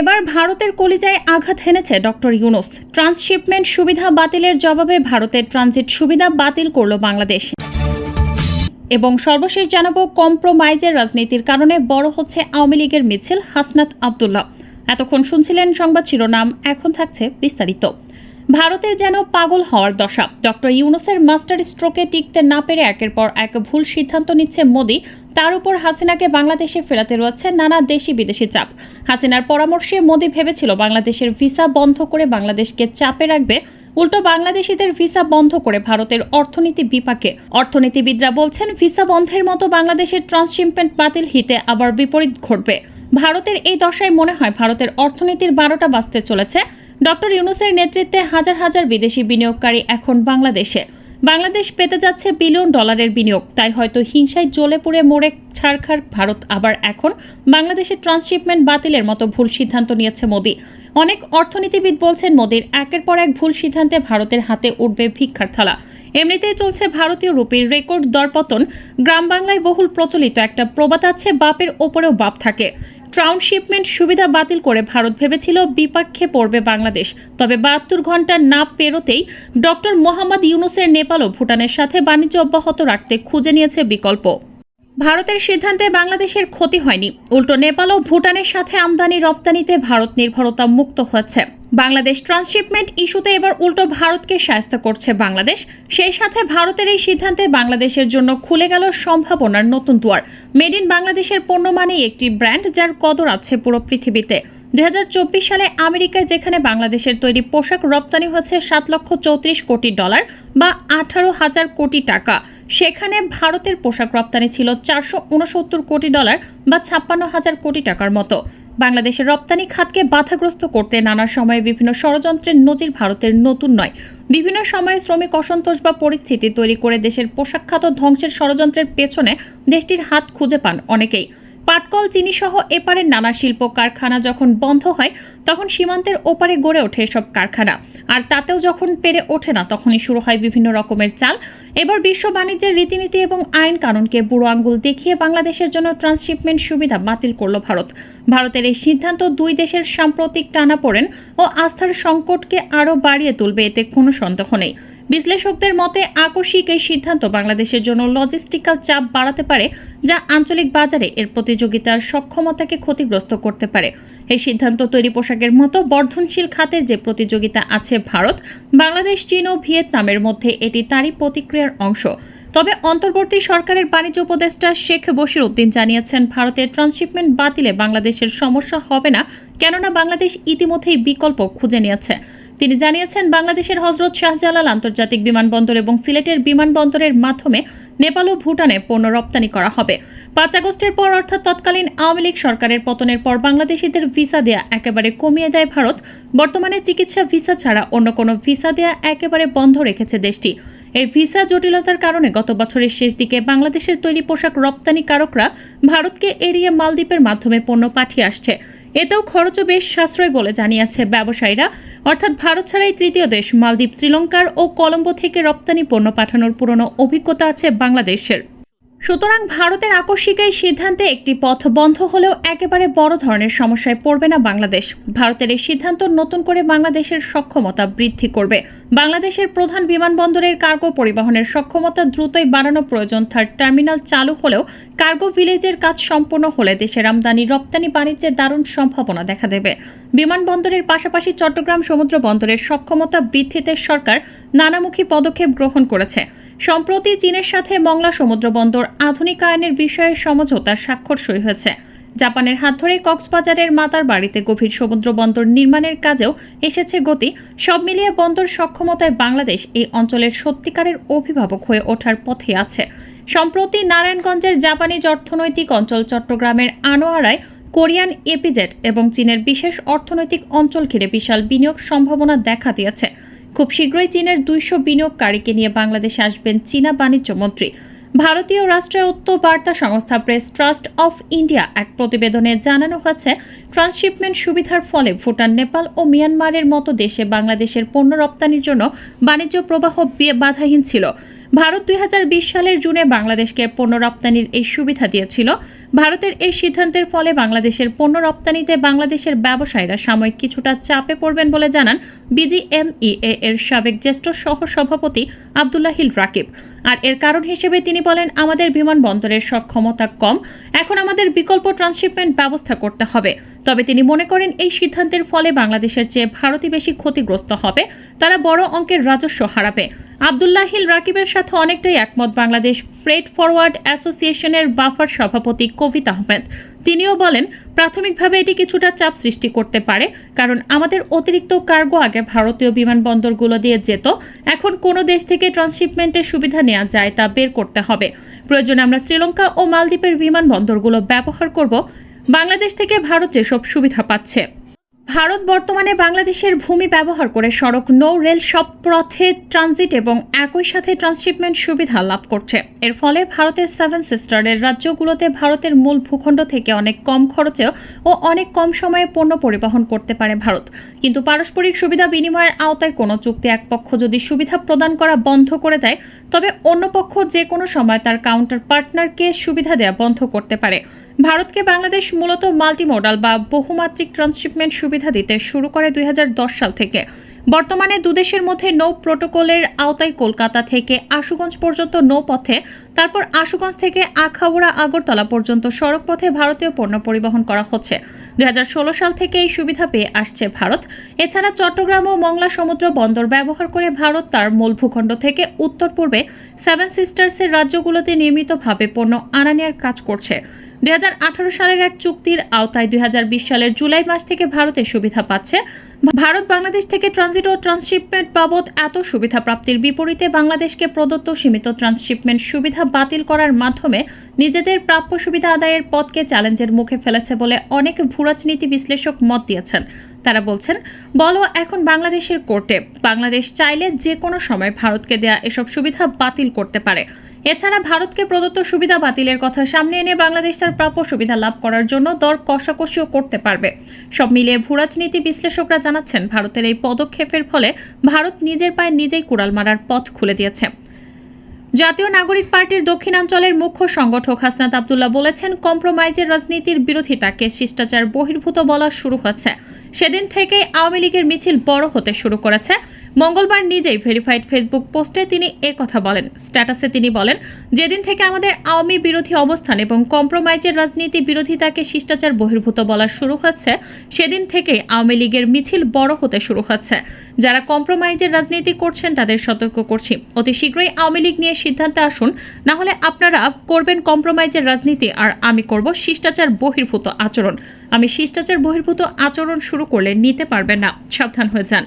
এবার ভারতের কলিজায় আঘাত হেনেছে ডক্টর ইউনুস। ট্রান্সশিপমেন্ট সুবিধা বাতিলের জবাবে ভারতের ট্রানজিট সুবিধা বাতিল করল বাংলাদেশ। এবং সর্বশেষ জানাব, কম্প্রোমাইজের রাজনীতির কারণে বড় হচ্ছে আওয়ামী লীগের মিছিল হাসনাত আবদুল্লাহ। এতক্ষণ শুনছিলেন সংবাদ শিরোনাম, এখন থাকছে বিস্তারিত। ভারতের যেন পাগল হওয়ার দশা। ডক্টর ইউনুসের মাস্টার স্ট্রোকে টিকতে না পেরে একের পর এক ভুল সিদ্ধান্ত নিচ্ছে মোদি। তার উপর হাসিনাকে বাংলাদেশে ফেরাতে রয়েছে নানা দেশি বিদেশি চাপ। হাসিনার পরামর্শে মোদি ভেবেছিল বাংলাদেশের ভিসা বন্ধ করে বাংলাদেশকে চাপে রাখবে। উল্টো বাংলাদেশিদের ভিসা বন্ধ করে ভারতের অর্থনীতি বিপাকে। অর্থনীতিবিদরা বলছেন, ভিসা বন্ধের মতো বাংলাদেশের ট্রান্সশিপমেন্ট বাতিল হিতে আবার বিপরীত ঘটবে। ভারতের এই দশায় মনে হয় ভারতের অর্থনীতির বারোটা বাঁচতে চলেছে। ডক্টর ইউনুসের নেতৃত্বে হাজার হাজার বিদেশি বিনিয়োগকারী এখন বাংলাদেশে। বাংলাদেশ পেতে যাচ্ছে বিলিয়ন ডলারের বিনিয়োগ। তাই হয়তো হিংসায় জ্বলে পুড়ে মোড়ে ছাড়খার ভারত আবার এখন বাংলাদেশের ট্রান্সশিপমেন্ট বাতিলের মতো ভুল সিদ্ধান্ত নিয়েছে মোদী। অনেক অর্থনীতিবিদ বলছেন মোদীর একের পর এক ভুল সিদ্ধান্তে ভারতের হাতে উঠবে ভিক্ষার থালা। এমনিতেই চলছে ভারতীয় রুপির রেকর্ড দরপতন। গ্রাম বাংলায় বহুল প্রচলিত একটা প্রবাদ আছে, বাপের ওপরেও বাপ থাকে। ট্রাউনশিপমেন্ট সুবিধা বাতিল করে ভারত ভেবেছিল বিপক্ষে পড়বে বাংলাদেশ। তবে বাহাত্তর ঘণ্টা না পেরোতেই ডক্টর মোহাম্মদ ইউনুসের নেপালও ভুটানের সাথে বাণিজ্য অব্যাহত রাখতে খুঁজে নিয়েছে বিকল্প। ভারতের সিদ্ধান্তে বাংলাদেশের ক্ষতি হয়নি। উল্টো নেপাল ও ভুটানের সাথে আমদানি রপ্তানিতে ভারত নির্ভরতা মুক্ত হচ্ছে বাংলাদেশ ট্রান্সশিপমেন্ট ইস্যুতে এবার উল্টো ভারতকে সাহায্য করছে বাংলাদেশ। সেই সাথে ভারতের এই সিদ্ধান্তে বাংলাদেশের জন্য খুলে গেল সম্ভাবনার নতুন দুয়ার। মেড ইন বাংলাদেশের পণ্য মানেই একটি ব্র্যান্ড যার কদর আছে পুরো পৃথিবীতে। দু হাজার চব্বিশ সালে আমেরিকায় যেখানে বাংলাদেশের তৈরি পোশাক রপ্তানি হচ্ছে সাত লক্ষ চৌত্রিশ কোটি ডলার বা আঠারো হাজার কোটি টাকা। সেখানে ভারতের পোশাক রপ্তানি ছিল চারশো উনসত্তর কোটি ডলার বা ছাপ্পান্ন হাজার কোটি টাকার মতো। বাংলাদেশের রপ্তানি খাতকে বাধাগ্রস্ত করতে নানা সময়ে বিভিন্ন ষড়যন্ত্রের নজির ভারতের নতুন নয়। বিভিন্ন সময়ে শ্রমিক অসন্তোষ বা পরিস্থিতি তৈরি করে দেশের পোশাক খাত ধ্বংসের ষড়যন্ত্রের পেছনে দেশটির হাত খুঁজে পান অনেকেই। পাটকল চিনি সহ এপারের নানা শিল্প কারখানা যখন বন্ধ হয়, তখন সীমান্তের ওপারে গড়ে ওঠে এসব কারখানা। আর তাতেও যখন পেরে ওঠে না, তখনই শুরু হয় বিভিন্ন রকমের চাল। এবার বিশ্ব বাণিজ্যের রীতিনীতি এবং আইন কানুনকে বুড়ো আঙ্গুল দেখিয়ে বাংলাদেশের জন্য ট্রান্সশিপমেন্ট সুবিধা বাতিল করল ভারত। ভারতের এই সিদ্ধান্ত দুই দেশের সাম্প্রতিক টানাপোড়েন ও আস্থার সংকটকে আরও বাড়িয়ে তুলবে, এতে কোনো সন্দেহ নেই। বিশ্লেষকদের মতে আকস্মিক এই সিদ্ধান্ত বাংলাদেশের জন্য লজিস্টিক্যাল চাপ বাড়াতে পারে, যা আঞ্চলিক বাজারে এর প্রতিযোগিতার সক্ষমতাকে ক্ষতিগ্রস্ত করতে পারে। এই সিদ্ধান্ত তৈরি পোশাকের মতো বর্ধনশীল খাতের যে প্রতিযোগিতা আছে ভারত, বাংলাদেশ, চীন ও ভিয়েতনামের মধ্যে এটি তারই প্রতিক্রিয়ার অংশ। তবে অন্তর্বর্তী সরকারের বাণিজ্য উপদেষ্টা শেখ বশির উদ্দিন জানিয়েছেন, ভারতের ট্রান্সশিপমেন্ট বাতিলে বাংলাদেশের সমস্যা হবে না, কেননা বাংলাদেশ ইতিমধ্যেই বিকল্প খুঁজে নিয়েছে। তিনি জানিয়েছেন, বাংলাদেশের হজরত শাহজালাল আন্তর্জাতিক বিমানবন্দর এবং সিলেটের বিমানবন্দরের মাধ্যমে নেপাল ও ভুটানে পণ্য রপ্তানি করা হবে। পাঁচ আগস্টের পর অর্থাৎ তৎকালীন আওয়ামী লীগ সরকারের পতনের পর বাংলাদেশিদের ভিসা দেয়া একেবারে কমিয়ে দেয় ভারত। বর্তমানে চিকিৎসা ভিসা ছাড়া অন্য কোনো ভিসা দেয়া একেবারে বন্ধ রেখেছে দেশটি। এই ভিসা জটিলতার কারণে গত বছরের শেষ দিকে বাংলাদেশের তৈরি পোশাক রপ্তানিকারকরা ভারতকে এড়িয়ে মালদ্বীপের মাধ্যমে পণ্য পাঠিয়ে আসছে। এতেও খরচও বেশ সাশ্রয় বলে জানিয়েছে ব্যবসায়ীরা। অর্থাৎ ভারত ছাড়াই তৃতীয় দেশ মালদ্বীপ, শ্রীলঙ্কার ও কলম্বো থেকে রপ্তানি পণ্য পাঠানোর পুরনো অভিজ্ঞতা আছে বাংলাদেশের। সুতরাং ভারতের আকস্মিক এই সিদ্ধান্তে একটি পথ বন্ধ হলেও একেবারে বড় ধরনের সমস্যায় পড়বে না বাংলাদেশ। ভারতের এই সিদ্ধান্ত নতুন করে বাংলাদেশের সক্ষমতা বৃদ্ধি করবে। বাংলাদেশের প্রধান বিমানবন্দরের কার্গো পরিবহনের সক্ষমতা দ্রুতই বাড়ানো প্রয়োজন। থার্ড টার্মিনাল চালু হলেও কার্গো ভিলেজের কাজ সম্পূর্ণ হলে দেশের আমদানি, রপ্তানি, বাণিজ্যে দারুণ সম্ভাবনা দেখা দেবে। বিমানবন্দরের পাশাপাশি চট্টগ্রাম সমুদ্র বন্দরের সক্ষমতা বৃদ্ধিতে সরকার নানামুখী পদক্ষেপ গ্রহণ করেছে। সম্প্রতি চীনের সাথে মংলা সমুদ্র বন্দর আধুনিকায়নের বিষয়ে সমঝোতার স্বাক্ষর সই হয়েছে। জাপানের হাত ধরে কক্সবাজারের মাতার বাড়িতে গভীর সমুদ্র বন্দর নির্মাণের কাজেও এসেছে গতি। সব মিলিয়ে বন্দর সক্ষমতায় বাংলাদেশ এই অঞ্চলের সত্যিকারের অভিভাবক হয়ে ওঠার পথে আছে। সম্প্রতি নারায়ণগঞ্জের জাপানিজ অর্থনৈতিক অঞ্চল চট্টগ্রামের আনোয়ারায় কোরিয়ান এপিজেট এবং চীনের বিশেষ অর্থনৈতিক অঞ্চল ঘিরে বিশাল বিনিয়োগ সম্ভাবনা দেখা দিয়েছে। খুব শীঘ্রই চীনের দুইশো বিনিয়োগকারীকে নিয়ে বাংলাদেশে আসবেন চীনা বাণিজ্য মন্ত্রী। ভারতীয় রাষ্ট্রায়ত্ত বার্তা সংস্থা প্রেস ট্রাস্ট অফ ইন্ডিয়া এক প্রতিবেদনে জানানো হয়েছে, ট্রান্সশিপমেন্ট সুবিধার ফলে ভুটান, নেপাল ও মিয়ানমারের মতো দেশে বাংলাদেশের পণ্য রপ্তানির জন্য বাণিজ্য প্রবাহ বাধাহীন ছিল। ভারত দুই হাজার বিশ সালের জুনে বাংলাদেশকে পণ্য রপ্তানির এই সুবিধা দিয়েছিল। ভারতের এই সিদ্ধান্তের ফলে বাংলাদেশের পণ্য রপ্তানিতে বাংলাদেশের ব্যবসায়ীরা সাময়িক কিছুটা চাপে পড়বেন বলে জানান বিজিএমইএ এর সাবেক জ্যেষ্ঠ সহ সভাপতি আবদুল্লাহিল রাকিব। আর এর কারণ হিসেবে তিনি বলেন, আমাদের বিমানবন্দরের সক্ষমতা কম, এখন আমাদের বিকল্প ট্রান্সশিপমেন্ট ব্যবস্থা করতে হবে। তবে তিনি মনে করেন, এই সিদ্ধান্তের ফলে বাংলাদেশের চেয়ে ভারতই বেশি ক্ষতিগ্রস্ত হবে, তারা বড় অঙ্কের রাজস্ব হারাবে। আবদুল্লাহিল রাকিবের সাথে অনেকটাই একমত বাংলাদেশ ফ্রেড ফরওয়ার্ড অ্যাসোসিয়েশনের বাফার সভাপতি কবিতা আহমেদ। তিনিও বলেন, প্রাথমিকভাবে এটি কিছুটা চাপ সৃষ্টি করতে পারে, কারণ আমাদের অতিরিক্ত কার্গো আগে ভারতীয় বিমানবন্দরগুলো দিয়ে যেত, এখন কোনো দেশ থেকে ট্রান্সশিপমেন্টের সুবিধা নেওয়া যায় তা বের করতে হবে। প্রয়োজনে আমরা শ্রীলঙ্কা ও মালদ্বীপের বিমানবন্দরগুলো ব্যবহার করব। বাংলাদেশ থেকে ভারত যেসব সুবিধা পাচ্ছে। ভারত বর্তমানে বাংলাদেশের ভূমি ব্যবহার করে সড়ক, নৌ, রেল সব পথে ট্রানজিট এবং একই সাথে ট্রান্সশিপমেন্ট সুবিধা লাভ করছে। এর ফলে ভারতের সেভেন সিস্টারের রাজ্যগুলোতে ভারতের মূল ভূখণ্ড থেকে অনেক কম খরচেও ও অনেক কম সময়ে পণ্য পরিবহন করতে পারে ভারত। কিন্তু পারস্পরিক সুবিধা বিনিময়ের আওতায় কোনো চুক্তি এক পক্ষ যদি সুবিধা প্রদান করা বন্ধ করে দেয়, তবে অন্য পক্ষ যে কোনো সময় তার কাউন্টার পার্টনারকে সুবিধা দেওয়া বন্ধ করতে পারে। ভারতকে বাংলাদেশ মূলত মাল্টিমোডাল বা বহুমাত্রিক ট্রান্সশিপমেন্ট সুবিধা দিতে শুরু করে দুই হাজার দশ সাল থেকে। বর্তমানে দুদেশের মধ্যে নৌ প্রোটোকলের আওতায় কলকাতা থেকে আশুগঞ্জ পর্যন্ত নৌপথে তারপর আশুগঞ্জ থেকে আখাউড়া, আগরতলা পর্যন্ত সড়ক পথে ভারতীয় পণ্য পরিবহন করা হচ্ছে। দুই হাজার ষোলো সাল থেকে এই সুবিধা পেয়ে আসছে ভারত। এছাড়া চট্টগ্রাম ও মংলা সমুদ্র বন্দর ব্যবহার করে ভারত তার মূল ভূখণ্ড থেকে উত্তর পূর্বে সেভেন সিস্টার্সের রাজ্যগুলোতে নিয়মিতভাবে পণ্য আনা নেওয়ার কাজ করছে। দু হাজার আঠারো সালের এক চুক্তির আওতায় দুই হাজার বিশ সালের জুলাই মাস থেকে ভারতের সুবিধা পাচ্ছে। ভারত বাংলাদেশ থেকে ট্রানজিট ও ট্রান্সশিপমেন্ট বাবদ এত সুবিধা প্রাপ্তির বিপরীতে বাংলাদেশকে প্রদত্ত সীমিত ট্রান্সশিপমেন্ট সুবিধা বাতিল করার মাধ্যমে নিজেদের প্রাপ্য সুবিধা আদায়ের পথকে চ্যালেঞ্জের মুখে ফেলেছে বলে অনেক ভূরাজনীতি বিশ্লেষক মত দিয়েছেন। তারা বলছেন, বলো এখন বাংলাদেশের কোর্টে। বাংলাদেশ চাইলে যে কোনো সময় ভারতকে দেয়া এসব সুবিধা বাতিল করতে পারে। এছাড়া ভারতকে প্রদত্ত সুবিধা বাতিলের কথা সামনে এনে বাংলাদেশ তার প্রাপ্য সুবিধা লাভ করার জন্য দর কষাকষিও করতে পারবে। সব মিলিয়ে ভূরাজনীতি বিশ্লেষকরা জানাচ্ছেন, ভারতের এই পদক্ষেপের ফলে ভারত নিজের পায়ে নিজেই কুড়াল মারার পথ খুলে দিয়েছে। জাতীয় নাগরিক পার্টির দক্ষিণাঞ্চলের মুখ্য সংগঠক হাসনাত আবদুল্লাহ বলেছেন, কম্প্রোমাইজের রাজনীতির বিরোধিতাকে শিষ্টাচার বহির্ভূত বলা শুরু হচ্ছে সেদিন থেকেই আওয়ামী লীগের মিছিল বড় হতে শুরু করেছে। মঙ্গলবার নিজেই ভেরিফাইড ফেসবুক পোস্টে তিনি এ কথা বলেন। স্ট্যাটাসে তিনি বলেন, যেদিন থেকে আমাদের আওয়ামী বিরোধী অবস্থান এবং কম্প্রোমাইজের রাজনীতি বিরোধিতাকে শিষ্টাচার বহির্ভূত বলা শুরু হচ্ছে, সেদিন থেকেই আওয়ামী লীগের মিছিল বড় হতে শুরু হচ্ছে। যারা কম্প্রোমাইজের রাজনীতি করছেন তাদের সতর্ক করছি। অতি শীঘ্রই আওয়ামী লীগ নিয়ে সিদ্ধান্তে আসুন, না হলে আপনারা করবেন কম্প্রোমাইজের রাজনীতি, আর আমি করব শিষ্টাচার বহির্ভূত আচরণ। আমি শিষ্টাচার বহির্ভূত আচরণ শুরু করলে নিতে পারবেন না। সাবধান হয়ে যান।